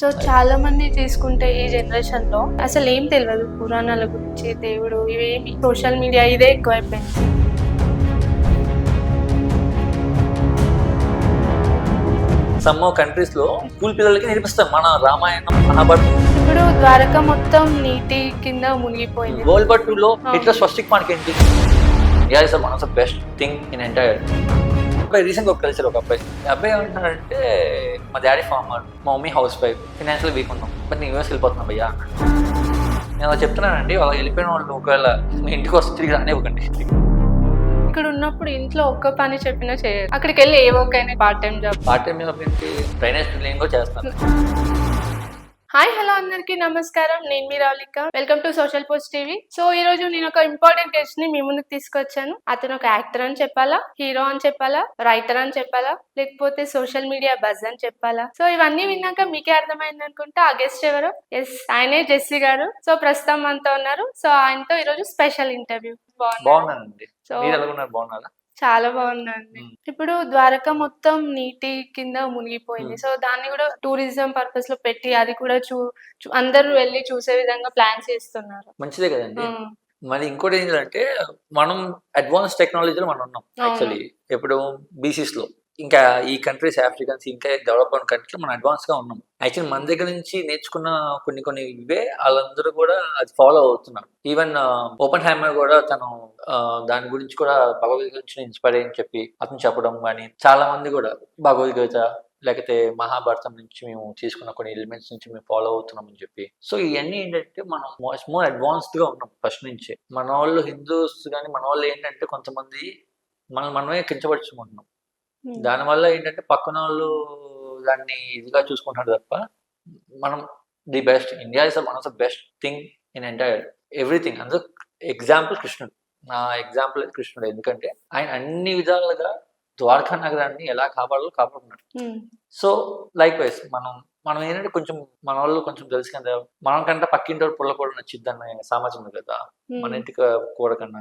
So చాలా మంది తీసుకుంటే ఈ జనరేషన్లో అసలు ఏం తెలియదు పురాణాల గురించి దేవుడు ఇవేమి సోషల్ మీడియా ఇదే ఎక్కువైపోయింది. సమ్ కంట్రీస్లో స్కూల్ పిల్లలకి నేర్పిస్తాం మన రామాయణం మహాభారతం. ఇప్పుడు ద్వారక మొత్తం నీటి కింద మునిగిపోయింది. వరల్డ్ వార్ టూ లో హిట్లర్ స్వస్తిక్ మనకి ఏంటి? Yeah is one of the best thing in entire అబ్బాయి రీసెంట్ ఒక కలిసారు ఒక అబ్బాయి. అబ్బాయి ఏమంటున్నాడంటే మా డాడీ ఫార్మర్ మా mummy house wife financial weak ఉన్నాం. బట్ నేను యూఎస్ వెళ్ళిపోతున్నా భయ్యా నేను అలా చెప్తున్నానండి అలా వెళ్ళిపోయిన వాళ్ళు ఒకవేళ మీ ఇంటికి వస్తే తిరిగి రానివ్వకండి. ఇక్కడ ఉన్నప్పుడు ఇంట్లో ఒక్క పని చెప్పినా చేయరు. అక్కడికి వెళ్ళి ఏ అయినా part time job part time మీద ఏంటి? డ్రైనేజ్ క్లీనింగ్ చేస్తాను. హాయ్ హలో అందరికీ నమస్కారం. నేను మీ Ralika welcome to social post TV so ఈ రోజు నేను ఒక ఇంపార్టెంట్ గెస్ట్ని మీ ముందుకు తీసుకొచ్చాను. అతను ఒక యాక్టర్ అని చెప్పాలా? హీరో అని చెప్పాలా? రైటర్ అని చెప్పాలా? లేకపోతే సోషల్ మీడియా బజ్ అని చెప్పాలా? సో ఇవన్నీ విన్నాక మీకే అర్థమైంది అనుకుంటే. ఆ గెస్ట్ ఎవరు? ఎస్ ఆయనే జెస్సీ గారు. సో ప్రస్తుతం మనతో ఉన్నారు. సో ఆయనతో ఈ రోజు స్పెషల్ ఇంటర్వ్యూ బాగున్నానండి. సో బాగున్నారా? చాలా బాగుందండి. ఇప్పుడు ద్వారక మొత్తం నీటి కింద మునిగిపోయింది. సో దాన్ని కూడా టూరిజం పర్పస్లో పెట్టి అది కూడా చూ అందరూ వెళ్ళి చూసే విధంగా ప్లాన్ చేస్తున్నారు మంచిదే కదండి. మరి ఇంకోటి ఏంటంటే మనం అడ్వాన్స్ టెక్నాలజీలో మనం ఉన్నాం. యాక్చువల్లీ ఇప్పుడు బీసీస్లో ఇంకా ఈ కంట్రీస్ ఆఫ్రికన్స్ ఇంకా డెవలప్ అయిన కంట్రీలో మనం అడ్వాన్స్గా ఉన్నాం. యాక్చువల్ మన దగ్గర నుంచి నేర్చుకున్న కొన్ని కొన్ని ఇవే వాళ్ళందరూ కూడా అది ఫాలో అవుతున్నారు. ఈవెన్ ఓపెన్ హ్యామర్ కూడా తను uh, దాని గురించి కూడా భగవద్గీత నుంచి ఇన్స్పైర్ అని చెప్పి అతను చెప్పడం కానీ చాలా మంది కూడా భగవద్గీత లేకపోతే మహాభారతం నుంచి మేము తీసుకున్న కొన్ని ఎలిమెంట్స్ నుంచి మేము ఫాలో అవుతున్నాం అని చెప్పి. సో ఇవన్నీ ఏంటంటే మనం మోర్ అడ్వాన్స్డ్గా ఉన్నాం ఫస్ట్ నుంచి. మన వాళ్ళు హిందూస్ కానీ మన వాళ్ళు ఏంటంటే కొంతమంది మనం మనమే కించపరుచుకుంటున్నాం. దానివల్ల ఏంటంటే పక్కన వాళ్ళు దాన్ని ఇదిగా చూసుకుంటారు తప్ప మనం the best India is one of the best thing in entire everything. అందులో ఎగ్జాంపుల్ కృష్ణుడు. నా ఎగ్జాంపుల్ కృష్ణుడు. ఎందుకంటే ఆయన అన్ని విధాలుగా ద్వారకా నగరాన్ని ఎలా కాపాడాలో కాపాడుకున్నాడు. మ్మ్. సో లైక్ వైస్ మనం మనం ఏంటంటే కొంచెం మన వాళ్ళు కొంచెం తెలుసు కదా మనం కంటే పక్కింటి వాళ్ళు పుల్ల కూడా నచ్చిద్ది అన్న సమాజం కదా మన. ఇంటికి కూడా కన్నా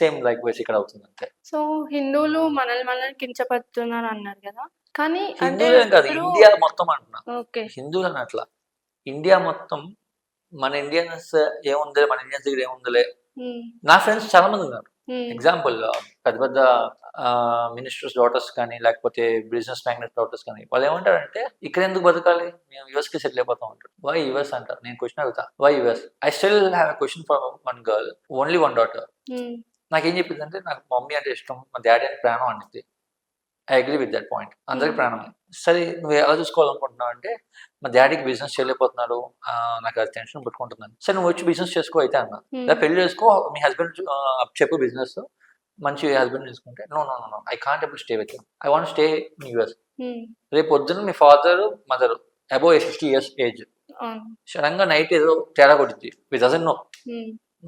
సేమ్ లైక్ వైస్ ఇక్కడ అవుతుంది అంతే. సో హిందువులు మనల్ని మనల్ని కించపరుస్తున్నారు అన్నారు కదా కానీ హిందువులేం కాదు ఇండియా మొత్తం అంటున్నా. హిందువులు అన్నట్ల ఇండియా మొత్తం మన ఇండియన్స్ ఏముందిలే మన ఇండియన్స్ దగ్గర ఏముందిలే. నా ఫ్రెండ్స్ చాలా మంది ఉన్నారు. ఎగ్జాంపుల్ పెద్ద పెద్ద మినిస్టర్స్ డాటర్స్ కానీ లేకపోతే బిజినెస్ మ్యాగ్నెట్ డాటర్స్ కానీ వాళ్ళు ఏమంటారంటే ఇక్కడ ఎందుకు బతకాలి? మేము యుఎస్కి సెటిల్ అయిపోతాం అంటారు. వై యుఎస్ అంటారు. నేను క్వశ్చన్ అడుగుతా. Why US I still have a question for one girl only one daughter. నాకేం చెప్పింది అంటే నాకు మమ్మీ అంటే ఇష్టం మా డాడీ అంటే ప్రాణం అనేది I agree with that point అందరికి ప్రాణమే సరే నువ్వు ఎలా చూసుకోవాలనుకుంటున్నావు అంటే మా డాడీకి బిజినెస్ చేయలేకపోతున్నాడు. నాకు అది టెన్షన్ పెట్టుకుంటున్నాను. సరే నువ్వు వచ్చి బిజినెస్ చేసుకో అయితే అన్నా. లేదా పెళ్ళి చేసుకో మీ హస్బెండ్ చెప్పు బిజినెస్ మంచి హస్బెండ్ చేసుకుంటే no no no I can't able stay with I want stay in US. రేపు పొద్దున్న మీ father mother above sixty years age సడన్గా నైట్ ఏదో తేడా కొట్టింది విత్ డజన్ నో.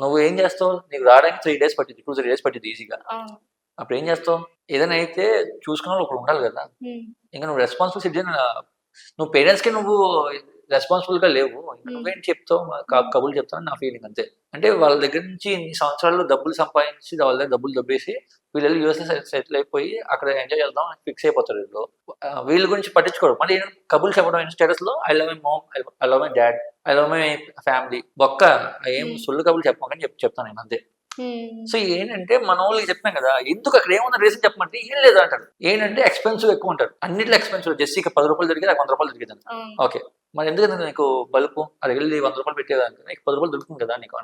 నువ్వు ఏం చేస్తావు? నీకు రావడానికి త్రీ డేస్ పట్టింది టూ త్రీ డేస్ పట్టింది ఈజీగా అప్పుడు ఏం చేస్తావు? ఏదైనా అయితే చూసుకున్న వాళ్ళు ఒకడు ఉండాలి కదా. ఇంకా నువ్వు రెస్పాన్సిబుల్ సిటిజన్ నువ్వు పేరెంట్స్కి నువ్వు రెస్పాన్సిబుల్గా లేవు. నువ్వేం చెప్తావు? కబుర్లు చెప్తావు నా ఫీలింగ్ అంతే. అంటే వాళ్ళ దగ్గర నుంచి ఇన్ని సంవత్సరాలు డబ్బులు సంపాదించి వాళ్ళ దగ్గర డబ్బులు దబ్బేసి వీళ్ళు యూఎస్ సెటిల్ అయిపోయి అక్కడ ఎంజాయ్ చేద్దాం ఫిక్స్ అయిపోతారు వీళ్ళు. వీళ్ళ గురించి పట్టించుకోరు. మళ్ళీ ఏంటి కబుర్లు చెప్పడం స్టేటస్లో? I love my mom I love my dad I love my family బొక్క ఏం. సొల్లు కబుర్లు చెప్పమని చెప్ చెప్తాను నేను అంతే. సో ఏంటంటే మన వాళ్ళకి చెప్పాం కదా ఎందుకు అక్కడ ఏమన్నా రీజన్ చెప్పమంటే ఏం లేదు అంటారు. ఏంటంటే ఎక్స్పెన్సివ్ ఎక్కువ ఉంటారు అన్నిట్లో ఎక్స్పెన్సివ్ జెస్సీకి పది రూపాయలు దొరికితే వంద రూపాయలు దొరికింది ఓకే. మరి ఎందుకంటే నీకు బల్బు? అది వెళ్ళి వంద రూపాయలు పెట్టేదానికి నీకు పది రూపాయలు దొరుకుతుంది కదా నీకు.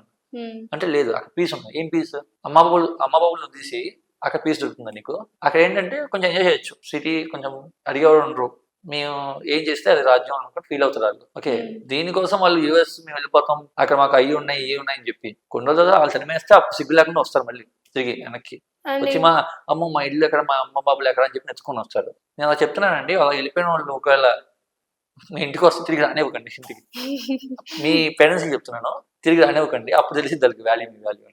అంటే లేదు అక్కడ పీస్ ఉంది ఏం పీస్ అమ్మ బాబులు అమ్మ బాబులు తీసి అక్కడ పీస్ దొరుకుతుంది నీకు? అక్కడ ఏంటంటే కొంచెం ఎంజాయ్ చేయొచ్చు. సిటీ కొంచెం అడిగేవాడు ఉండరు. మేము ఏం చేస్తే అది రాజ్యం అనుకుంటే ఫీల్ అవుతారు వాళ్ళు. Okay Hmm. దీనికోసం వాళ్ళు యూఎస్ మేము వెళ్ళిపోతాం అక్కడ మాకు అయ్యి ఉన్నాయి ఇవి ఉన్నాయి అని చెప్పి. కొన్ని రోజులు వాళ్ళు అప్పుడు సిగ్గు లేకుండా వస్తారు మళ్ళీ తిరిగి వెనక్కి. వచ్చి మా అమ్మ మా ఇల్లు ఎక్కడ మా అమ్మ బాబులు ఎక్కడ అని చెప్పి నెచ్చుకొని వస్తారు. నేను అలా చెప్తున్నానండి అలా వెళ్ళిపోయిన వాళ్ళు ఒకవేళ మీ ఇంటికి వస్తే తిరిగి రానివ్వకండి ఇంటికి మీ పేరెంట్స్కి చెప్తున్నాను తిరిగి రానివ్వకండి అప్పుడు తెలిసి దానికి వాల్యూ మీ వాల్యూ